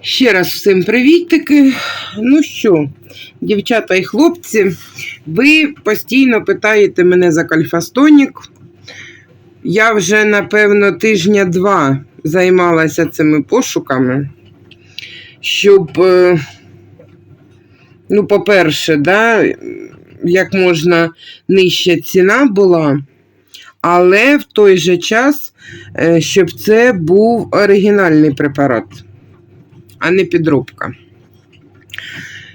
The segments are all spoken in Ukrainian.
Ще раз всім привітики. Ну що, дівчата і хлопці, ви постійно питаєте мене за кальфастонік. Я вже, напевно, тижня два займалася цими пошуками, щоб, е, ну, по-перше, да, як можна нижча ціна була, але в той же час, е, щоб це був оригінальний препарат а не підробка.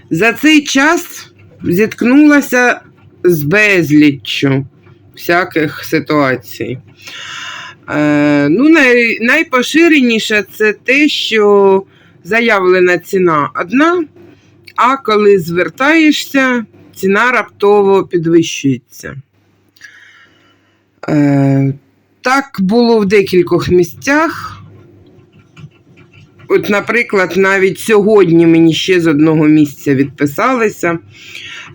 За цей час зіткнулася з безліччю всяких ситуацій. Е, ну, най, найпоширеніше це те, що заявлена ціна одна, а коли звертаєшся, ціна раптово підвищується. Е, так було в декількох місцях. От, наприклад, навіть сьогодні мені ще з одного місця відписалися.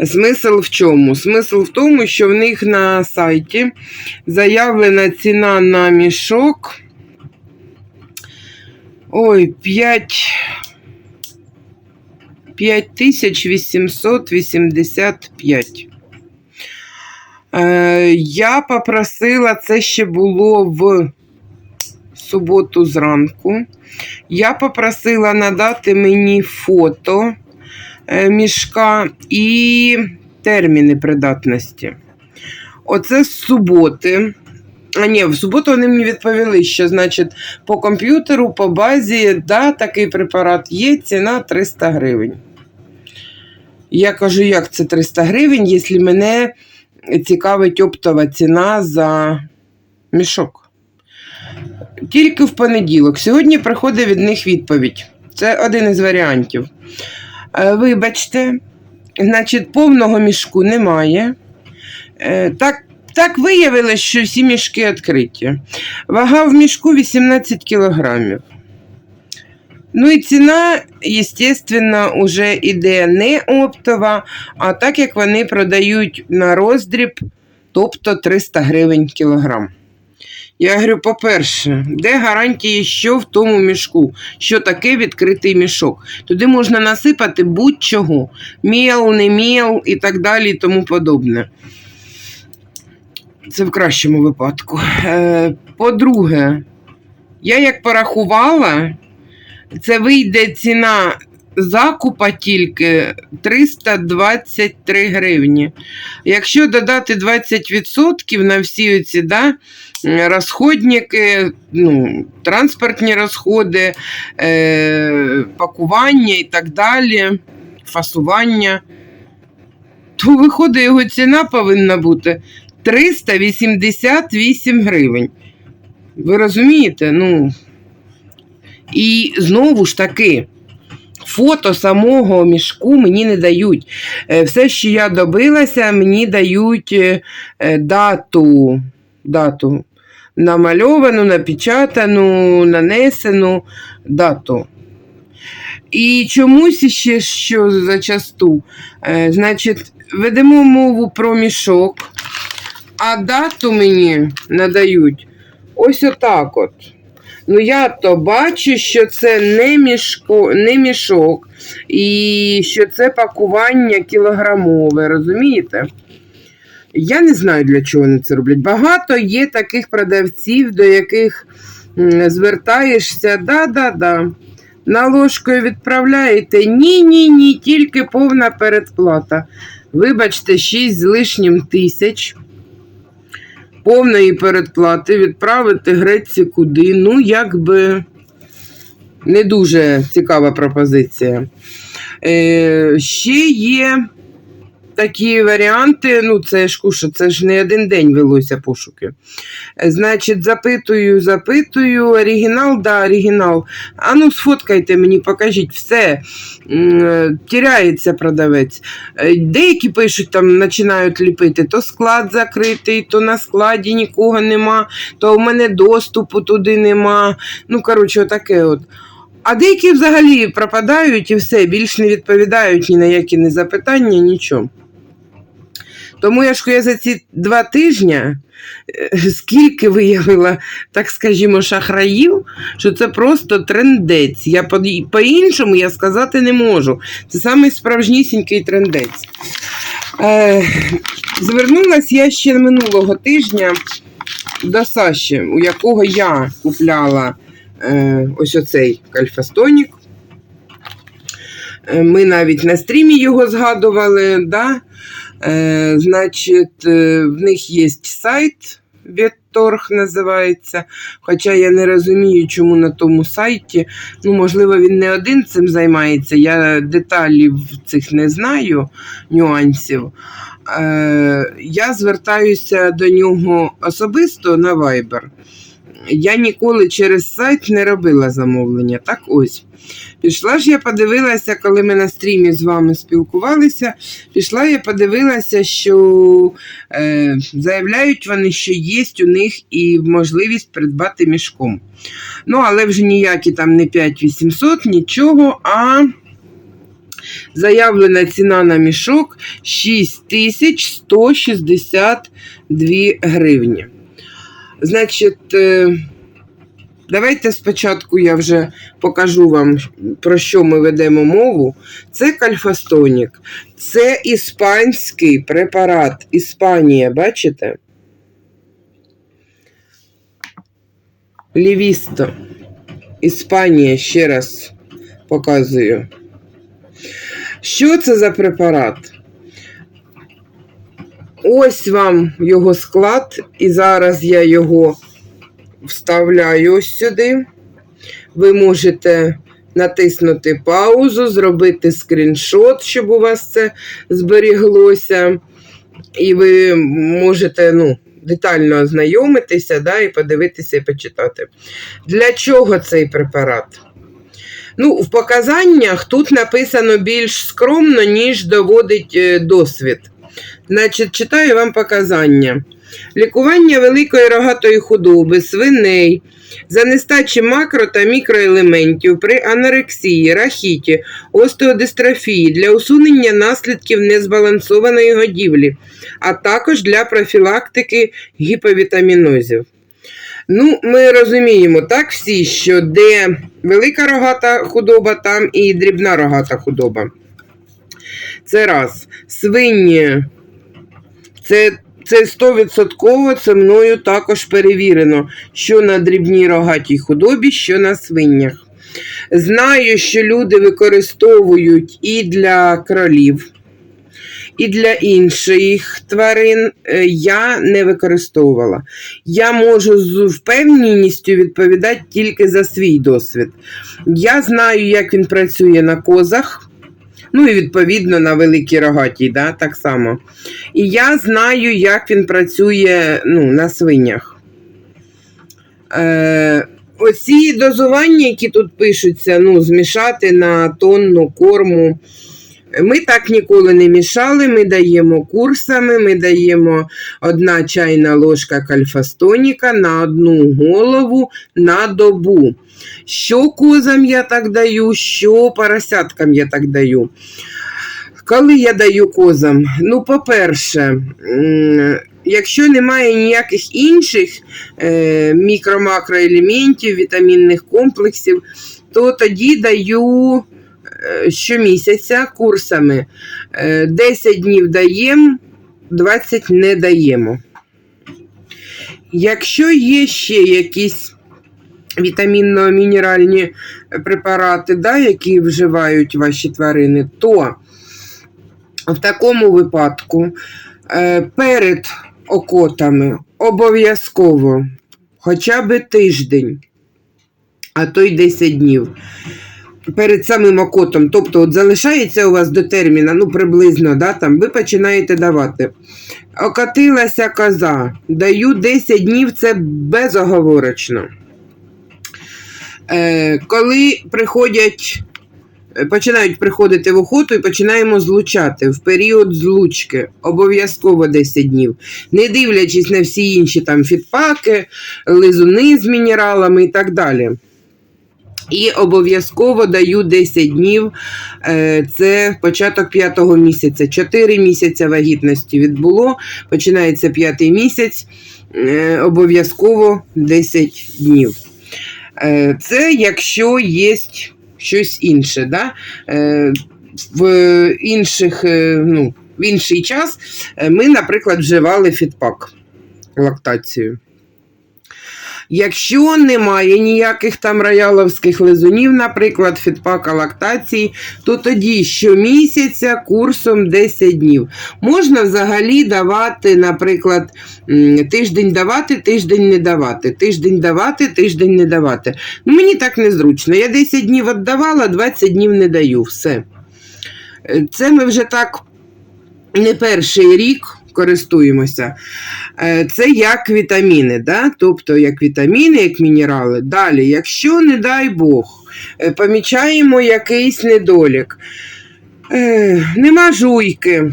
Смисл в чому? Смисл в тому, що в них на сайті заявлена ціна на мішок. Ой, 5. 5885. Е, я попросила, це ще було в суботу зранку. Я попросила надати мені фото е, мішка і терміни придатності. Оце з суботи. А ні, в суботу вони мені відповіли, що значить по комп'ютеру, по базі, да, такий препарат є, ціна 300 гривень. Я кажу, як це 300 гривень, якщо мене цікавить оптова ціна за мішок. Тільки в понеділок. Сьогодні приходить від них відповідь. Це один із варіантів. Е, Вибачте, значить, повного мішку немає. Е, Так, так виявилось, що всі мішки відкриті. Вага в мішку 18 кілограмів. Ну і ціна, звісно, вже йде не оптова, а так як вони продають на роздріб, тобто 300 гривень кілограм. Я говорю, по-перше, де гарантії, що в тому мішку, що таке відкритий мішок? Туди можна насипати будь-чого, міл, не міл і так далі, і тому подобне. Це в кращому випадку. Е, По-друге, я як порахувала, це вийде ціна закупа тільки 323 гривні. Якщо додати 20% на всі ці да, розходники, ну, транспортні розходи, е, пакування і так далі, фасування, то виходить, його ціна повинна бути 388 гривень. Ви розумієте? Ну, і знову ж таки, фото самого мішку мені не дають. Е, Все, що я добилася, мені дають е, е, дату, дату намальовану, напечатану, нанесену дату. І чомусь ще що зачасту, значить, ведемо мову про мішок, а дату мені надають ось отак от. Ну, я то бачу, що це не, мішко, не мішок, і що це пакування кілограмове, розумієте? Я не знаю, для чого вони це роблять. Багато є таких продавців, до яких звертаєшся, да-да-да. Наложкою відправляєте. Ні-ні, ні, тільки повна передплата. Вибачте, 6 з лишнім тисяч повної передплати відправити Греці куди. Ну, якби не дуже цікава пропозиція. Е, ще є такі варіанти, ну, це ж куша, це ж не один день велося пошуки. Значить, запитую, запитую, оригінал, да, оригінал. А ну, сфоткайте мені, покажіть все. Тіряється продавець. Е, Деякі пишуть, там починають ліпити, то склад закритий, то на складі нікого нема, то в мене доступу туди нема. Ну, коротше, отаке от. А деякі взагалі пропадають і все, більш не відповідають ні на які не запитання, нічого. Тому я ж я за ці два тижні е, скільки виявила, так скажімо, шахраїв, що це просто трендець. Я по- по-іншому я сказати не можу. Це самий справжнісінький трендець. Е, звернулась я ще минулого тижня до Саші, у якого я купляла е, ось оцей кальфастонік. Е, Ми навіть на стрімі його згадували. Да? Е, значить, е, в них є сайт, Ветторг називається. Хоча я не розумію, чому на тому сайті. Ну, можливо, він не один цим займається. Я деталів цих не знаю, нюансів. Е, я звертаюся до нього особисто на Viber. Я ніколи через сайт не робила замовлення. Так ось. Пішла ж я подивилася, коли ми на стрімі з вами спілкувалися. Пішла я подивилася, що е, заявляють вони, що є у них і можливість придбати мішком. Ну, але вже ніякі там не 5800, нічого, а заявлена ціна на мішок 6162 гривні. Значить, е, давайте спочатку я вже покажу вам, про що ми ведемо мову. Це кальфастонік, це іспанський препарат. Іспанія, бачите? Лівісто. Іспанія, ще раз показую. Що це за препарат? Ось вам його склад, і зараз я його вставляю ось сюди. Ви можете натиснути паузу, зробити скріншот, щоб у вас це зберіглося. І ви можете ну, детально ознайомитися да, і подивитися і почитати. Для чого цей препарат? Ну, в показаннях тут написано більш скромно, ніж доводить е, досвід. Значить, читаю вам показання. Лікування великої рогатої худоби, свиней, за нестачі макро та мікроелементів при анорексії, рахіті, остеодистрофії для усунення наслідків незбалансованої годівлі, а також для профілактики гіповітамінозів. Ну, ми розуміємо так всі, що де велика рогата худоба, там і дрібна рогата худоба. Це раз. Свині. Це, це 100% це мною також перевірено, що на дрібній рогатій худобі, що на свинях. Знаю, що люди використовують і для кролів, і для інших тварин Е, я не використовувала. Я можу з впевненістю відповідати тільки за свій досвід. Я знаю, як він працює на козах, ну і відповідно на великій рогатій, да, так само. І я знаю, як він працює ну, на свинях. Е, оці дозування, які тут пишуться, ну, змішати на тонну корму. Ми так ніколи не мішали, ми даємо курсами, ми даємо одна чайна ложка кальфастоніка на одну голову на добу. Що козам я так даю, що поросяткам я так даю. Коли я даю козам, ну, по-перше, якщо немає ніяких інших е, мікро-макроелементів, вітамінних комплексів, то тоді даю щомісяця курсами. Е, 10 днів даємо, 20 не даємо. Якщо є ще якісь вітамінно-мінеральні препарати, да, які вживають ваші тварини, то в такому випадку е, перед окотами обов'язково хоча б тиждень, а то й 10 днів. Перед самим окотом, тобто от залишається у вас до терміна, ну приблизно, да, там, ви починаєте давати. Окатилася коза, даю 10 днів, це безоговорочно. Е, коли приходять, е, починають приходити в охоту і починаємо злучати в період злучки, обов'язково 10 днів, не дивлячись на всі інші там фідпаки, лизуни з мінералами і так далі. І обов'язково даю 10 днів. е, Це початок п'ятого місяця. 4 місяці вагітності відбуло. Починається п'ятий місяць. е, Обов'язково 10 днів. Е, Це якщо є щось інше. Да? В інших, ну, в інший час ми, наприклад, вживали фітпак лактацію. Якщо немає ніяких там рояловських лизунів, наприклад, фітпака лактації, то тоді щомісяця курсом 10 днів. Можна взагалі давати, наприклад, тиждень давати, тиждень не давати, тиждень давати, тиждень не давати. Ну, мені так незручно. Я 10 днів віддавала, 20 днів не даю. Все. Е, Це ми вже так не перший рік користуємося. Е, Це як вітаміни, да? тобто як вітаміни, як мінерали. Далі, якщо, не дай Бог, е, помічаємо якийсь недолік, е, нема жуйки,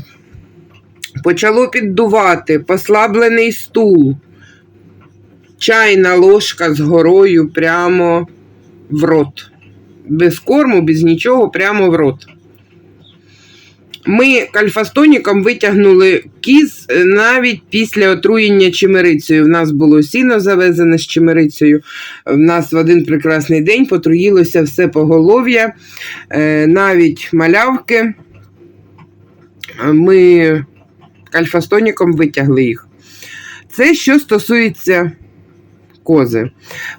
почало піддувати, послаблений стул, чайна ложка з горою прямо в рот. Без корму, без нічого, прямо в рот. Ми кальфастоніком витягнули кіз е, навіть після отруєння чимерицею. В нас було сіно завезене з чимерицею. В нас в один прекрасний день потруїлося все поголов'я, е, навіть малявки. Ми кальфастоніком витягли їх. Це що стосується кози.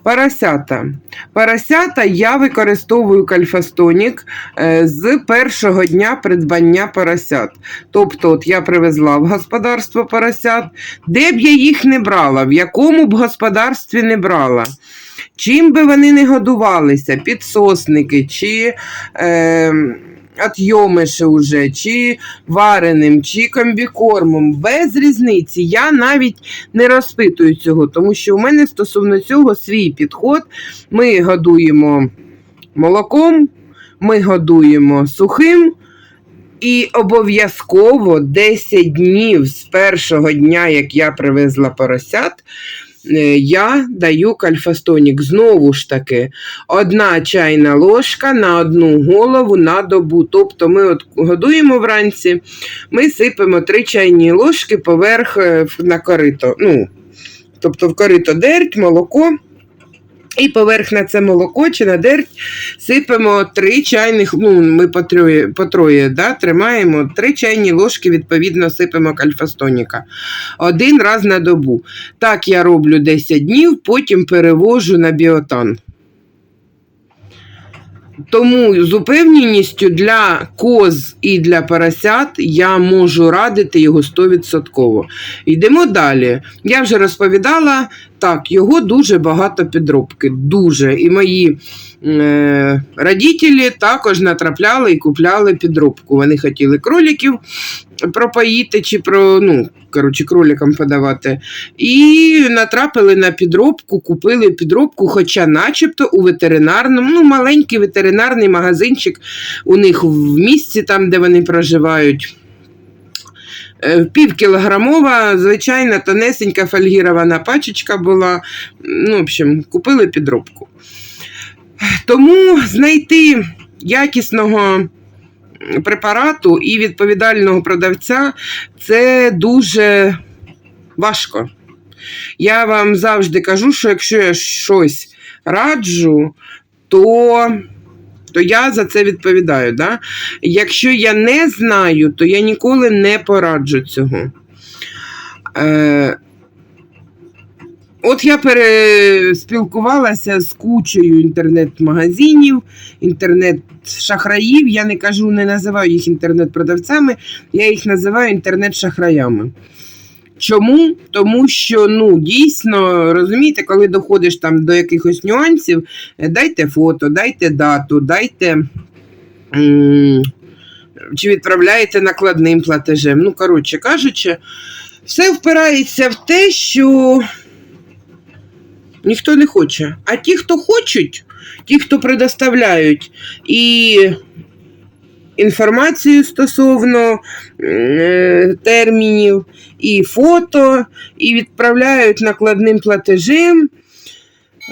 Поросята. Поросята я використовую кальфастонік е, з першого дня придбання поросят. Тобто, от я привезла в господарство поросят, де б я їх не брала, в якому б господарстві не брала. Чим би вони не годувалися, підсосники, чи е, отйомиші уже, чи вареним, чи комбікормом, без різниці. Я навіть не розпитую цього, тому що у мене стосовно цього свій підход. Ми годуємо молоком, ми годуємо сухим. І обов'язково 10 днів з першого дня, як я привезла поросят, я даю кальфастонік. Знову ж таки, одна чайна ложка на одну голову на добу. Тобто ми от годуємо вранці, ми сипемо 3 чайні ложки поверх е, на корито. Ну, тобто в корито дерть, молоко. І поверх на це молоко чи на дерть сипемо три чайних, ну ми по троє, по троє да, тримаємо три чайні ложки, відповідно, сипемо кальфастоніка. Один раз на добу. Так я роблю 10 днів, потім перевожу на біотан. Тому з упевненістю для коз і для поросят я можу радити його 100%. Йдемо далі. Я вже розповідала, так, його дуже багато підробки. Дуже. І мої е, родителі також натрапляли і купляли підробку. Вони хотіли кроликів пропоїти чи про, ну, коротше, кроликам подавати. І натрапили на підробку, купили підробку, хоча начебто у ветеринарному, ну, маленький ветеринарний магазинчик у них в місті, там, де вони проживають. Е, Півкілограмова, звичайна тонесенька фольгірована пачечка була. Ну, в общем, купили підробку. Тому знайти якісного препарату і відповідального продавця це дуже важко. Я вам завжди кажу, що якщо я щось раджу, то, то я за це відповідаю. Да? Якщо я не знаю, то я ніколи не пораджу цього. Е, От я переспілкувалася з кучею інтернет-магазинів, інтернет-шахраїв. Я не кажу, не називаю їх інтернет-продавцями, я їх називаю інтернет-шахраями. Чому? Тому що ну, дійсно, розумієте, коли доходиш там до якихось нюансів, е, дайте фото, дайте дату, дайте. Чи відправляєте накладним платежем. Ну, коротше кажучи, все впирається в те, що ніхто не хоче. А ті, хто хочуть, ті, хто предоставляють і інформацію стосовно е, термінів, і фото, і відправляють накладним платежем.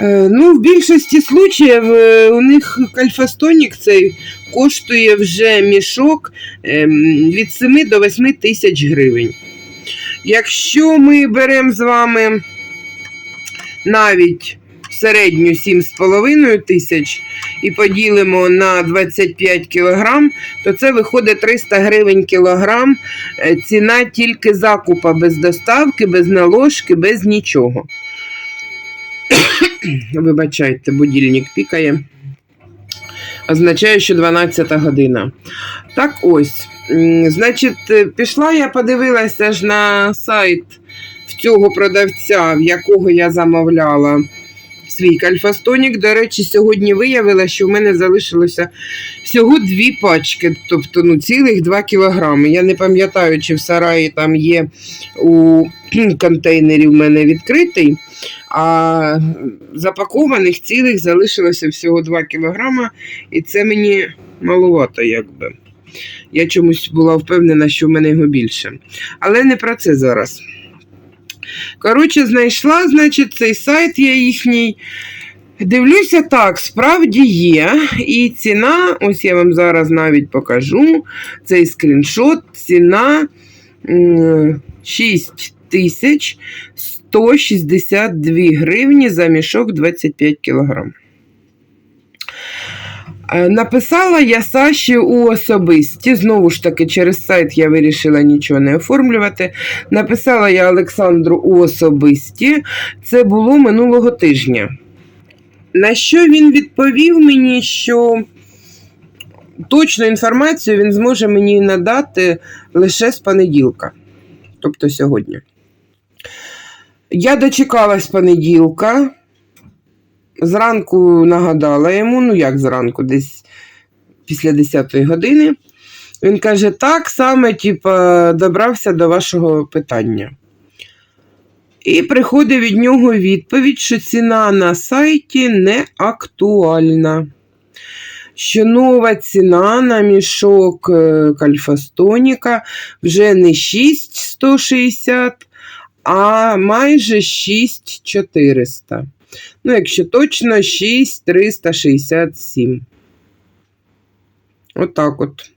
Е, Ну, в більшості случаїв е, у них кальфастонік цей коштує вже мішок ем, від 7 до 8 тисяч гривень. Якщо ми беремо з вами навіть середню 7,5 тисяч і поділимо на 25 кілограм, то це виходить 300 гривень кілограм. Е, Ціна тільки закупа без доставки, без наложки, без нічого. Вибачайте, будильник пікає. Означає, що 12 година. Так ось. Значить, е, пішла я подивилася ж на сайт в цього продавця, в якого я замовляла свій кальфастонік. До речі, сьогодні виявила, що в мене залишилося всього дві пачки, тобто ну, цілих 2 кілограми. Я не пам'ятаю, чи в сараї там є у контейнері в мене відкритий, а запакованих цілих залишилося всього 2 кілограма, і це мені маловато, якби. Я чомусь була впевнена, що в мене його більше. Але не про це зараз. Коротше, знайшла, значить, цей сайт я їхній. Дивлюся, так, справді є. І ціна, ось я вам зараз навіть покажу цей скріншот. Ціна м, 6 тисяч 162 гривні за мішок 25 кілограм. Е, Написала я Саші у особисті. Знову ж таки, через сайт я вирішила нічого не оформлювати. Написала я Олександру у особисті. Це було минулого тижня. На що він відповів мені, що точну інформацію він зможе мені надати лише з понеділка, тобто сьогодні. Я дочекалась понеділка. Зранку нагадала йому, ну як зранку, десь після 10 години. Він каже: так саме, типа, добрався до вашого питання. І приходить від нього відповідь, що ціна на сайті не актуальна. Що нова ціна на мішок е, кальфастоніка вже не 6160, а майже 6400. Ну, якщо точно, 6367. Отак от.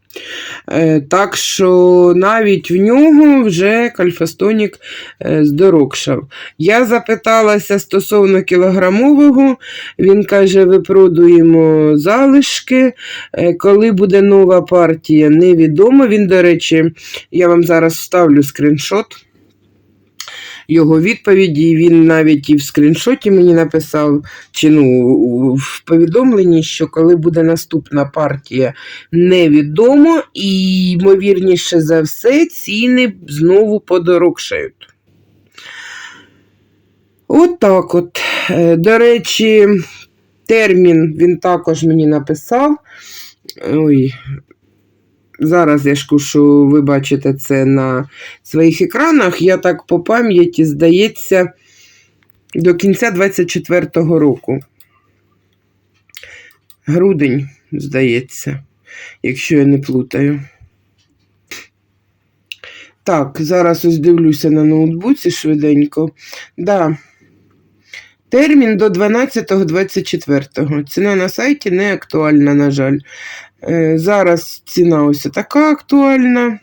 Е, так що навіть в нього вже кальфастонік е, здорокшав. Я запиталася стосовно кілограмового, він каже, випродуємо залишки. Е, коли буде нова партія, невідомо. Він, до речі, я вам зараз вставлю скріншот його відповіді. Він навіть і в скріншоті мені написав, чи ну, в повідомленні, що коли буде наступна партія, невідомо, і, ймовірніше за все, ціни знову подорожчають. От от. Е, До речі, термін він також мені написав. Ой, зараз я ж кушу, ви бачите це на своїх екранах. Я так по пам'яті, здається, до кінця 24-го року. Грудень, здається, якщо я не плутаю. Так, зараз ось дивлюся на ноутбуці швиденько. Да. Термін до 12.24. Ціна на сайті не актуальна, на жаль. Е, Зараз ціна ось така актуальна.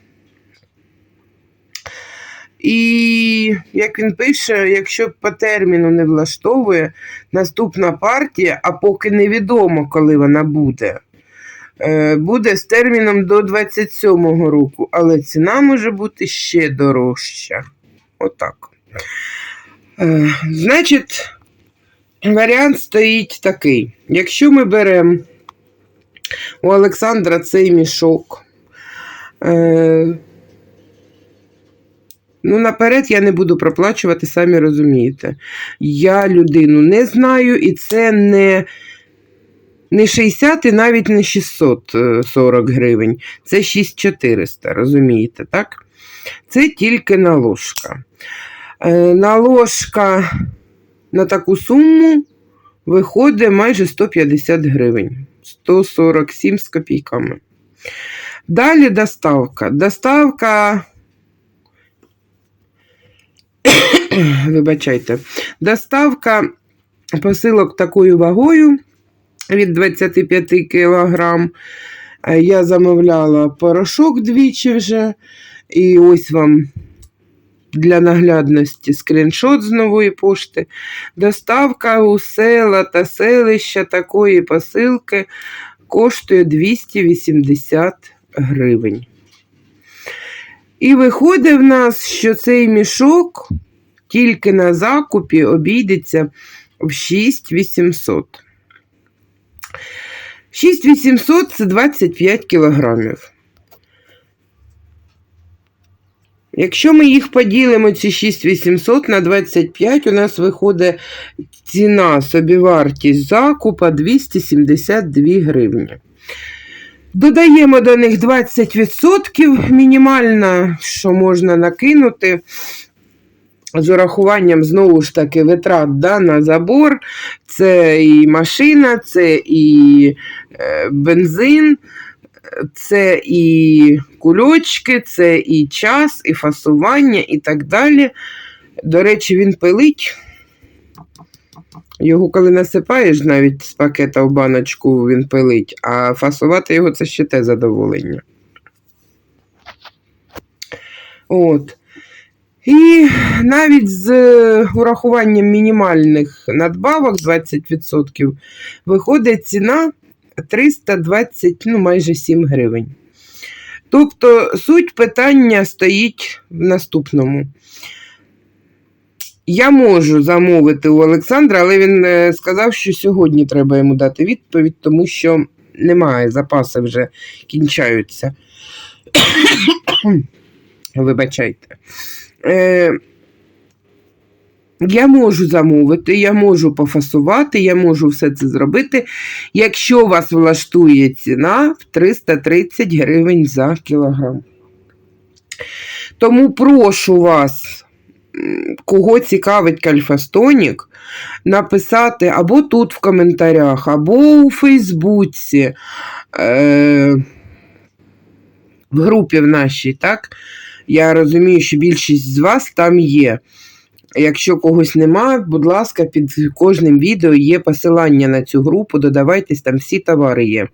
І як він пише, якщо по терміну не влаштовує наступна партія, а поки невідомо, коли вона буде, е, буде з терміном до 27-го року, але ціна може бути ще дорожча. Отак. Е, Значить, варіант стоїть такий. Якщо ми беремо у Олександра цей мішок. Е, ну, наперед я не буду проплачувати, самі розумієте. Я людину не знаю, і це не, не 60 і навіть не 640 гривень. Це 6400, розумієте, так? Це тільки наложка. Е, наложка на таку суму виходить майже 150 гривень. 147 з копійками. Далі доставка. Доставка. Вибачайте, доставка посилок такою вагою від 25 кг. Я замовляла порошок двічі вже. І ось вам для наглядності скріншот з нової пошти. Доставка у села та селища такої посилки коштує 280 гривень. І виходить в нас, що цей мішок тільки на закупі обійдеться в 6800. 6800 це 25 кілограмів. Якщо ми їх поділимо, ці 6800 на 25, у нас виходить ціна собівартість закупа 272 гривні. Додаємо до них 20% мінімально, що можна накинути. З урахуванням, знову ж таки, витрат да, на забор. Це і машина, це і е, бензин, це і кульочки, це і час, і фасування, і так далі. До речі, він пилить. Його, коли насипаєш навіть з пакета в баночку, він пилить, а фасувати його це ще те задоволення. От. І навіть з урахуванням мінімальних надбавок 20% виходить ціна 320, ну майже 7 гривень. Тобто суть питання стоїть в наступному. Я можу замовити у Олександра, але він е, сказав, що сьогодні треба йому дати відповідь, тому що немає, запаси вже кінчаються. Вибачайте. Е, я можу замовити, я можу пофасувати, я можу все це зробити, якщо вас влаштує ціна в 330 гривень за кілограм. Тому прошу вас, кого цікавить кальфастонік, написати або тут в коментарях, або у Фейсбуці, е, в групі в нашій, так? Я розумію, що більшість з вас там є. Якщо когось нема, будь ласка, під кожним відео є посилання на цю групу, додавайтесь, там всі товари є.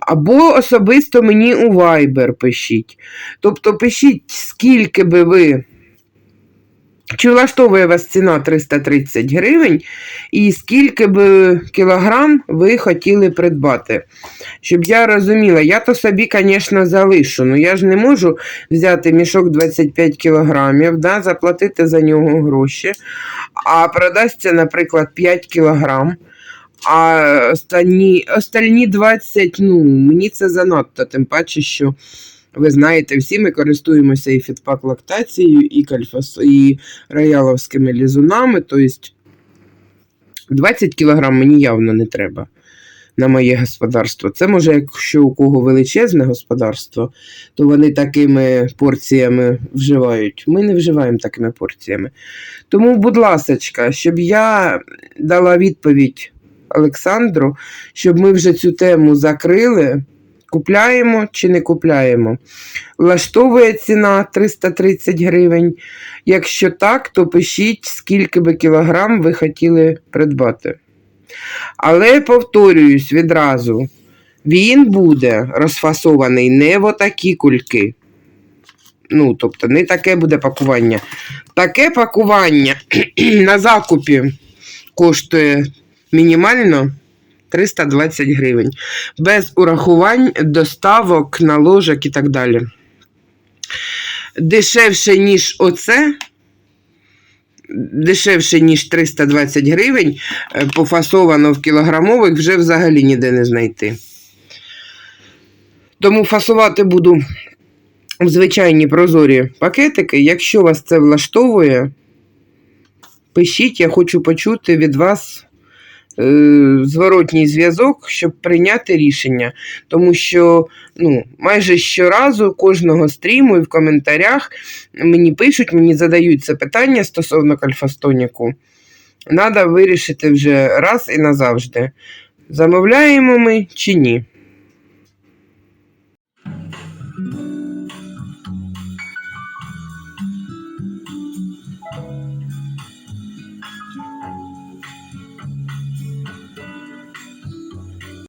Або особисто мені у Viber пишіть. Тобто пишіть, скільки би ви. Чи влаштовує вас ціна 330 гривень, і скільки би кілограм ви хотіли придбати? Щоб я розуміла, я то собі, звісно, залишу. Ну я ж не можу взяти мішок 25 кілограмів, да, заплатити за нього гроші, а продасться, наприклад, 5 кілограм. А останні, остальні 20, ну, мені це занадто, тим паче, що ви знаєте, всі ми користуємося і фітпак лактацією, і кальфас, і рояловськими лізунами. Тобто 20 кілограм мені явно не треба на моє господарство. Це може, якщо у кого величезне господарство, то вони такими порціями вживають. Ми не вживаємо такими порціями. Тому, будь ласка, щоб я дала відповідь Олександру, щоб ми вже цю тему закрили. Купляємо чи не купляємо. Влаштовує ціна 330 гривень. Якщо так, то пишіть, скільки би кілограм ви хотіли придбати. Але повторююсь відразу, він буде розфасований не в отакі кульки. Ну, тобто, не таке буде пакування. Таке пакування на закупі коштує мінімально 320 гривень. Без урахувань, доставок, наложок і так далі. Дешевше, ніж оце. Дешевше, ніж 320 гривень, е, пофасовано в кілограмових, вже взагалі ніде не знайти. Тому фасувати буду в звичайні прозорі пакетики. Якщо вас це влаштовує, пишіть, я хочу почути від вас зворотній зв'язок, щоб прийняти рішення. Тому що ну, майже щоразу кожного стріму і в коментарях мені пишуть, мені задають це питання стосовно кальфастоніку. Треба вирішити вже раз і назавжди. Замовляємо ми чи ні.